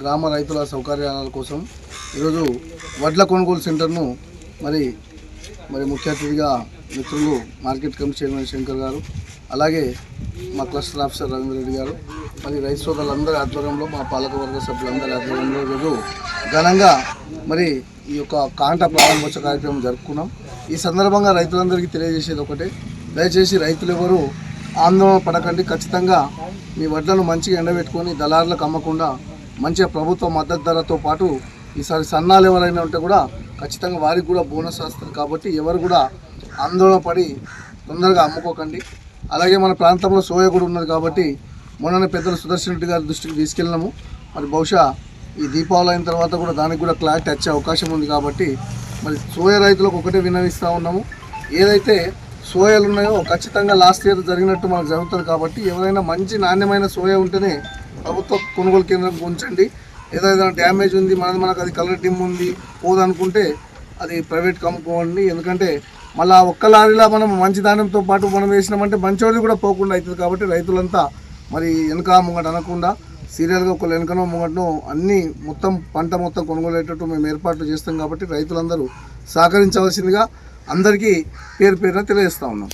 గ్రామ రైతుల సౌకర్యాల కోసం ఈరోజు వడ్ల కొనుగోలు సెంటర్ను మరి మరి ముఖ్య అతిథిగా మిత్రులు మార్కెట్ కమిటీ చైర్మన్ శంకర్ గారు అలాగే మా క్లస్టర్ ఆఫీసర్ రవీంద్ర రెడ్డి గారు మరి రైతు సోదరులందరి ఆధ్వర్యంలో మా పాలకవర్గ సభ్యులందరి ఆధ్వర్యంలో ఈరోజు ఘనంగా మరి ఈ యొక్క కాంట ప్రారంభోత్సవ కార్యక్రమం జరుపుకున్నాం. ఈ సందర్భంగా రైతులందరికీ తెలియజేసేది ఒకటే దయచేసి రైతులు ఎవరు ఆందోళన పడకండి. ఖచ్చితంగా మీ వడ్లను మంచిగా ఎండబెట్టుకొని దళారులకు అమ్మకుండా మంచిగా ప్రభుత్వ మద్దతు ధరతో పాటు ఈసారి సన్నాలు ఎవరైనా ఉంటే కూడా ఖచ్చితంగా వారికి కూడా బోనస్ వస్తుంది కాబట్టి ఎవరు కూడా ఆందోళన పడి తొందరగా అమ్ముకోకండి. అలాగే మన ప్రాంతంలో సోయ కూడా ఉన్నది కాబట్టి మొన్న పెద్దలు సుదర్శన్ రెడ్డి గారి దృష్టికి తీసుకెళ్ళినాము. మరి బహుశా ఈ దీపావళి అయిన తర్వాత కూడా దానికి కూడా క్లారిటీ వచ్చే అవకాశం ఉంది కాబట్టి మరి సోయ రైతులకు ఒకటే వినవిస్తూ ఉన్నాము. ఏదైతే సోయలు ఉన్నాయో ఖచ్చితంగా లాస్ట్ ఇయర్ జరిగినట్టు మనకు జరుగుతుంది కాబట్టి ఎవరైనా మంచి నాణ్యమైన సోయ ఉంటేనే ప్రభుత్వ కొనుగోలు కేంద్రం ఉంచండి. ఏదైనా డ్యామేజ్ ఉంది మనది మనకు అది కలర్ టీమ్ ఉంది పోదనుకుంటే అది ప్రైవేట్ కమ్ముకోండి. ఎందుకంటే మళ్ళీ ఒక్క లారీలో మనం మంచి ధాన్యంతో పాటు మనం వేసినామంటే మంచోడిది కూడా పోకుండా అవుతుంది కాబట్టి రైతులంతా మరి వెనక ముంగట అనకుండా సీరియల్గా ఒకళ్ళు వెనకనో ముంగటనో అన్నీ మొత్తం పంట మొత్తం కొనుగోలు మేము ఏర్పాట్లు చేస్తాం కాబట్టి రైతులందరూ సహకరించవలసిందిగా అందరికీ పేరు పేరున తెలియజేస్తా ఉన్నాం.